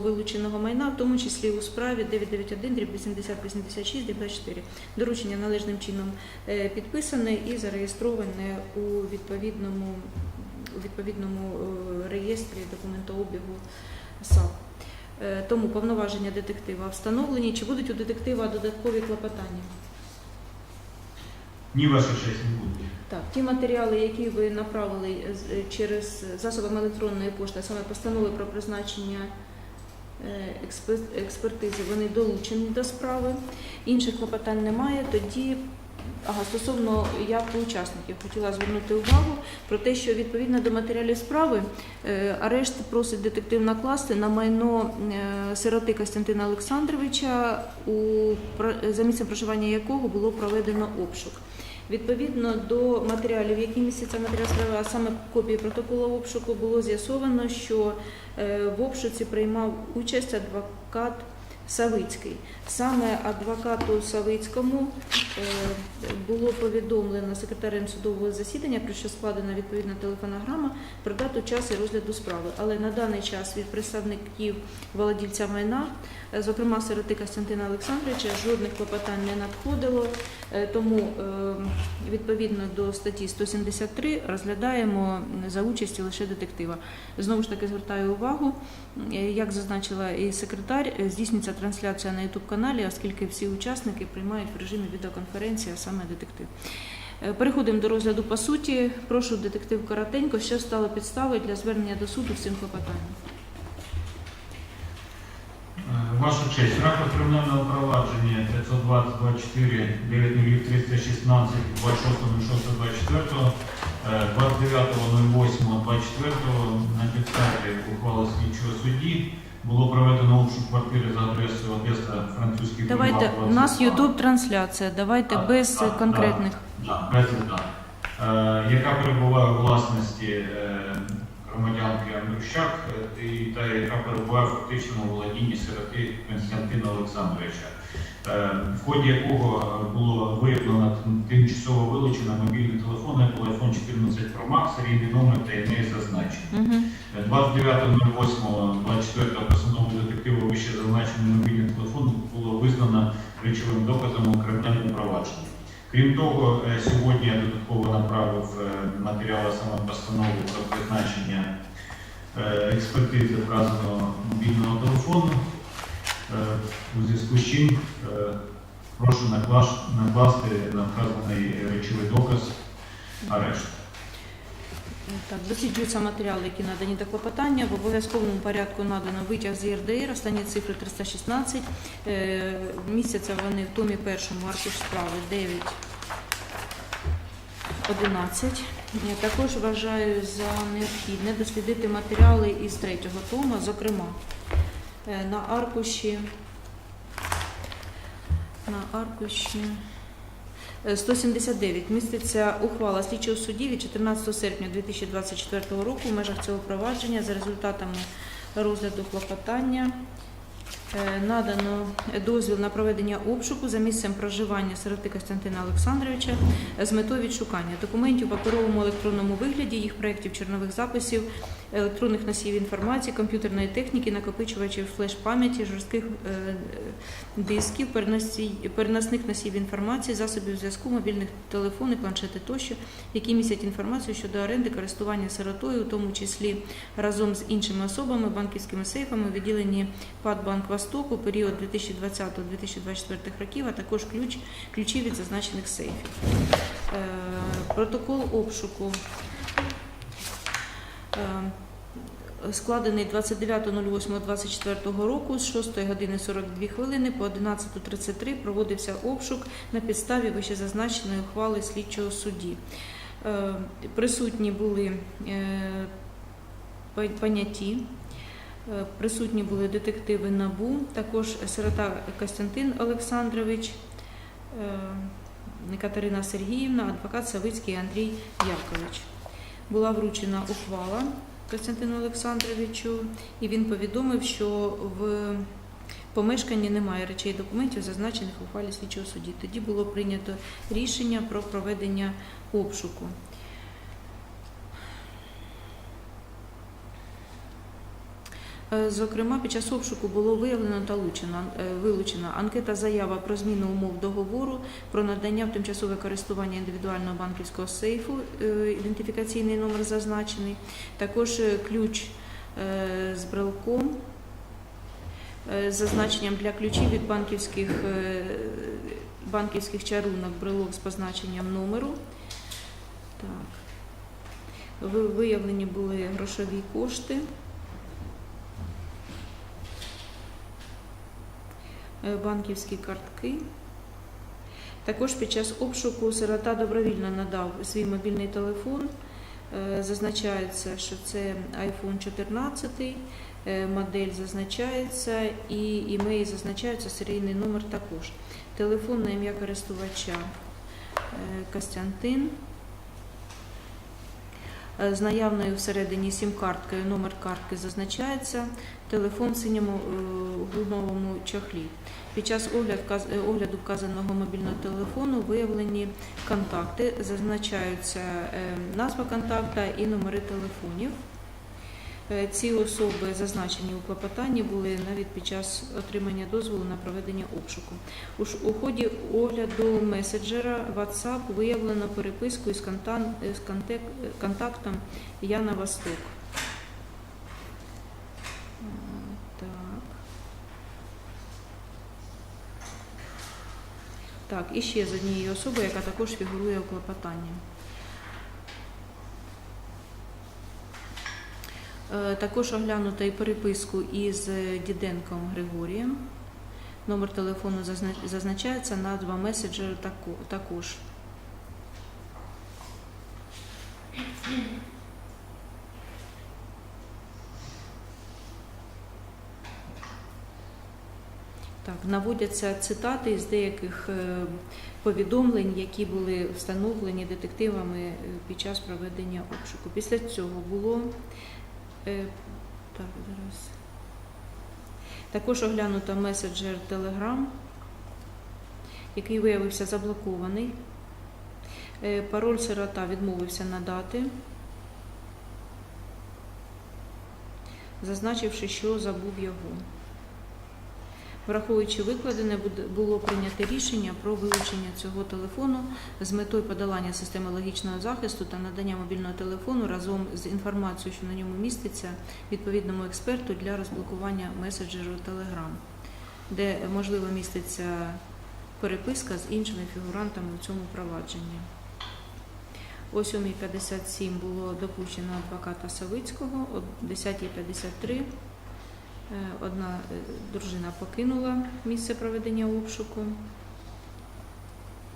вилученого майна, в тому числі у справі 991 дріб 8086 дріб 24. Доручення належним чином е, підписане і зареєстроване у відповідному, у відповідному е, реєстрі документообігу САП. Е, Тому повноваження детектива встановлені. Чи будуть у детектива додаткові клопотання? Ні, ваша честь не буде. Так, ті матеріали, які ви направили через засобами електронної пошти, саме постанови про призначення експертизи, вони долучені до справи. Інших клопотань немає. Тоді, стосовно явки учасників, хотіла звернути увагу про те, що відповідно до матеріалів справи е, арешт просить детектив накласти на майно е, сироти Костянтина Олександровича, у за місцем проживання якого було проведено обшук. Відповідно до матеріалів, які містяться в матеріалі справи, а саме копії протоколу обшуку, було з'ясовано, що е, в обшуці приймав участь адвокат Савицький. Саме адвокату Савицькому е, було повідомлено секретарем судового засідання, про що складена відповідна телефонограма про дату, час і розгляду справи. Але на даний час від представників володільця майна, е, зокрема сироти Костянтина Олександровича, жодних клопотань не надходило. Е, Тому е, відповідно до статті 173 розглядаємо за участі лише детектива. Знову ж таки звертаю увагу, е, як зазначила і секретар, е, здійснюється трансляція на youtube каналі, оскільки всі учасники приймають в режимі відеоконференції, а саме детектив. Переходимо до розгляду по суті. Прошу детектив коротенько, що стало підставою для звернення до суду цим клопотанням. Е, Ваша честь, в кримінального провадження 520-24 90316 26.06.24 е, 29.08.24 на підставі ухвали слідчого судді було проведено обшук квартири за адресою Одеса, французький Давайте, у нас 22. youtube трансляція, давайте Так, без так, конкретних. Да, президент, е, яка перебуває у власності е, громадянки Андрущак е, та яка перебуває в фактичному володінні сироти Константина Олександровича, е, в ході якого було виявлено тимчасово вилучено мобільний телефон Apple iPhone 14 Pro Max, серійний номер та імей зазначені. Угу. 29.08.24 постанову детективу вище зазначений мобільний телефон було визнано речовим доказом у кримінальному провадженні. Крім того, е, сьогодні я додатково направив е, матеріали саме постанови про призначення е, експертизи вказаного мобільного телефону. У зв'язку з чим прошу накласти на вказаний речовий доказ арешт. Так, досліджуються матеріали, які надані до клопотання. В обов'язковому порядку надано витяг з ЄРДР, останні цифри 316. Е, Містяться вони в томі першому, аркуш справи 9. 11. Я також вважаю за необхідне дослідити матеріали із третього тому, зокрема, е, на аркуші, на аркуші 179 міститься ухвала слідчого судді від 14 серпня 2024 року в межах цього провадження за результатами розгляду клопотання. Е, Надано дозвіл на проведення обшуку за місцем проживання сироти Костянтина Олександровича з метою відшукання документів в паперовому електронному вигляді, їх проєктів чорнових записів, електронних носіїв інформації, комп'ютерної техніки, накопичувачів флеш-пам'яті, жорстких е, дисків, переносних носіїв інформації, засобів зв'язку, мобільних телефони, планшети тощо, які містять інформацію щодо оренди користування сиротою, у тому числі разом з іншими особами, банківськими сейфами, у відділенні ПАД Банк Восток у період 2020-2024 років, а також ключ, ключі від зазначених сейфів. Е, Протокол обшуку. Е, складений 29.08.24 року з 6 години 42 хвилини по 11.33 проводився обшук на підставі вищезазначеної ухвали слідчого судді. Е, Присутні були поняті, присутні були детективи НАБУ, також сирота Костянтин Олександрович, е, Катерина Сергіївна, адвокат Савицький Андрій Якович. Була вручена ухвала Костянтину Олександровичу, і він повідомив, що в помешканні немає речей документів, зазначених у ухвалі слідчого судді. Тоді було прийнято рішення про проведення обшуку. Зокрема, під час обшуку було виявлено та лучено- е, вилучена анкета заява про зміну умов договору про надання в тимчасове користування індивідуального банківського сейфу, е, ідентифікаційний номер зазначений, також е, ключ е, з брелком е, з зазначенням для ключів від банківських, е, банківських чарунок, брелок з позначенням номеру. Так. Виявлені були грошові кошти. Банківські картки. Також під час обшуку сирота добровільно надав свій мобільний телефон. Е, Зазначається, що це iPhone 14, е, модель зазначається і імеї зазначається, серійний номер також. Телефон на ім'я користувача е, Костянтин. Е, З наявною всередині сім-карткою номер картки зазначається, телефон в синьому е, гумовому чохлі. Під час е, огляду вказаного мобільного телефону виявлені контакти, зазначаються назва контакта і номери телефонів. Е, Ці особи зазначені у клопотанні були навіть під час отримання дозволу на проведення обшуку. У, ході огляду меседжера WhatsApp виявлено переписку із, е, контактом Яна Восток. Так, і ще з однією особою, яка також фігурує у клопотанні. Також оглянуто і переписку із е, Діденком Григорієм. Номер телефону зазна- зазначається, назва меседжера також. Так, наводяться цитати із деяких е, повідомлень, які були встановлені детективами е, під час проведення обшуку. Після цього було е, так, зараз. Також оглянуто меседжер Telegram, який виявився заблокований. Е, Пароль сирота відмовився надати, зазначивши, що забув його. Враховуючи викладене, було прийнято рішення про вилучення цього телефону з метою подолання системи логічного захисту та надання мобільного телефону разом з інформацією, що на ньому міститься, відповідному експерту для розблокування меседжеру Telegram, де можливо міститься переписка з іншими фігурантами у цьому провадженні. О 7.57 було допущено адвоката Савицького, о 10.53 Е, Одна е, дружина покинула місце проведення обшуку.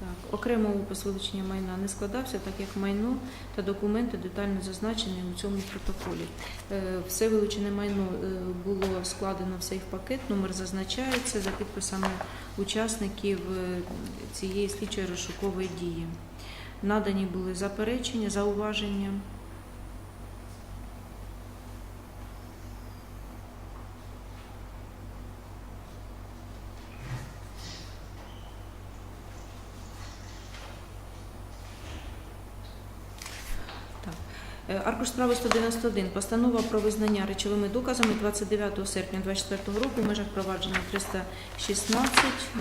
Так, окремо опис вилучення майна не складався, так як майно та документи детально зазначені у цьому протоколі. Е, Все вилучене майно е, було складено в сейф-пакет, номер зазначається за підписами учасників е, цієї слідчої розшукової дії. Надані були заперечення, зауваження. Е, Аркуш справи 191. Постанова про визнання речовими доказами 29 серпня 2024 року в межах провадження 316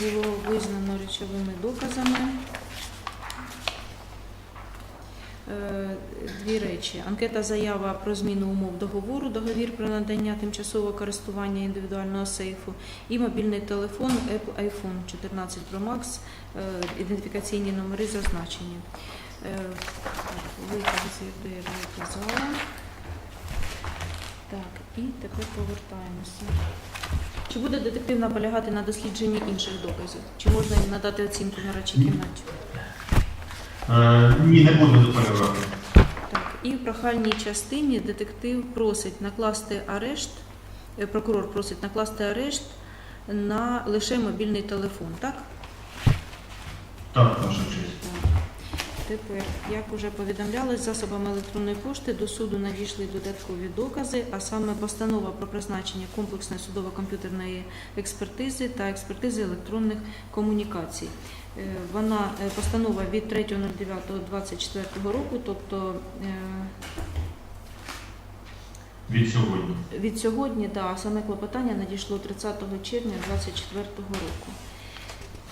було визнано речовими доказами. Е, Дві речі. Анкета заява про зміну умов договору, договір про надання тимчасового користування індивідуального сейфу і мобільний телефон Apple iPhone 14 Pro Max, е, ідентифікаційні номери зазначені. Е, Вихід з ЄРДР я казала. Так, і тепер повертаємося. Чи буде детектив наполягати на дослідженні інших доказів? Чи можна їм надати оцінку на речі кімнаті? Е, ні, не буду доперевати. Так, і в прохальній частині детектив просить накласти арешт, е, прокурор просить накласти арешт на лише мобільний телефон, так? Так, ваша честь. Тепер, як вже повідомлялось, засобами електронної пошти до суду надійшли додаткові докази, а саме постанова про призначення комплексної судово-комп'ютерної експертизи та експертизи електронних комунікацій. Е, Вона е, постанова від 3.09.24 року, тобто е, від сьогодні. Від сьогодні, да, саме клопотання надійшло 30 червня 2024 року.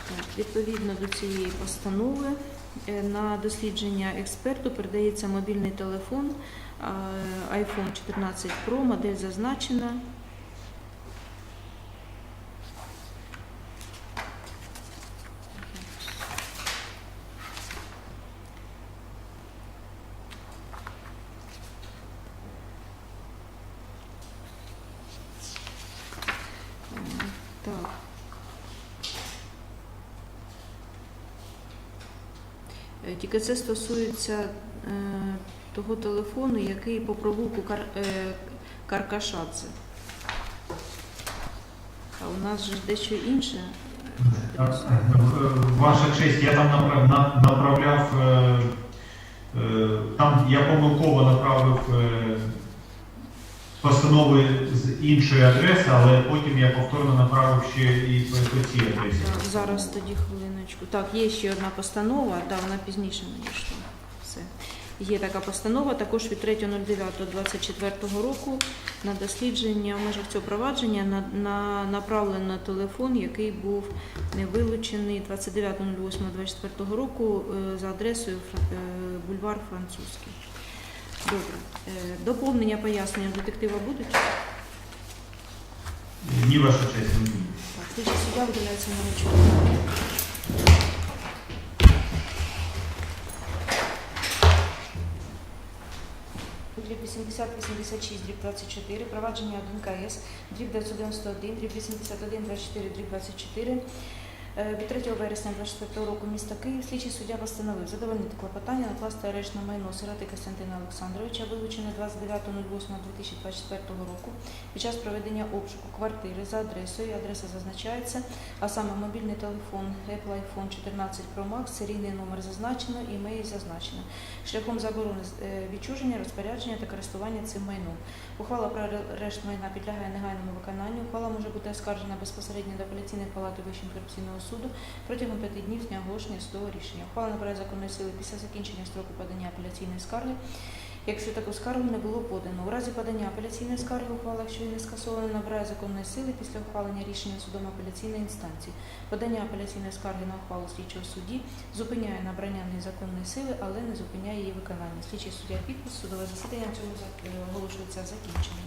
Так, відповідно до цієї постанови на дослідження експерту передається мобільний телефон е, iPhone 14 Pro, модель зазначена. Е, Так. Е, Тільки це стосується е, того телефону, який по провулку Кар, е, Каркашадзе. А у нас же дещо інше. Е, Ваша честь, я там направ- направляв, там я помилково направив постанови з іншої адреси, але потім я повторно направив ще і по, цій адресі. Так, зараз тоді хвилиночку. Так, є ще одна постанова, да, вона пізніше надійшла. Все. Є така постанова, також від 3.09.24 року на дослідження в межах цього провадження на, на, направлено на телефон, який був не вилучений 29.08.24 року е, за адресою е, бульвар Французький. Добре. Е, Доповнення пояснення детектива будуть? Ні, ваша честь, не буде. слідчий суддя виділяється на речовину. Дріб 80-86, дріб 24, провадження 1 КС, дріб 991, дріб 81, 24, дріб 24. Е, Від 3 вересня 24 року міста Київ слідчий суддя постановив задовольнити клопотання накласти арешт на майно сироти Костянтина Олександровича, вилучене 29.08.2024 року під час проведення обшуку квартири за адресою, адреса зазначається, а саме мобільний телефон Apple iPhone 14 Pro Max, серійний номер зазначено, імейл зазначено, шляхом заборони е, відчуження, розпорядження та користування цим майном. Ухвала про арешт майна підлягає негайному виконанню. Ухвала може бути оскаржена безпосередньо до апеляційної палати Вищого антикорупційного суду протягом п'яти днів з дня оголошення судового рішення. Ухвала набирає законної сили після закінчення строку подання апеляційної скарги. Якщо таку скаргу не було подано, у разі подання апеляційної скарги ухвала, якщо її не скасована, набирає законної сили після ухвалення рішення судом апеляційної інстанції. Подання апеляційної скарги на ухвалу слідчого судді зупиняє набрання незаконної сили, але не зупиняє її виконання. Слідчий суддя підпис судове засідання в цьому е, оголошується закінченим.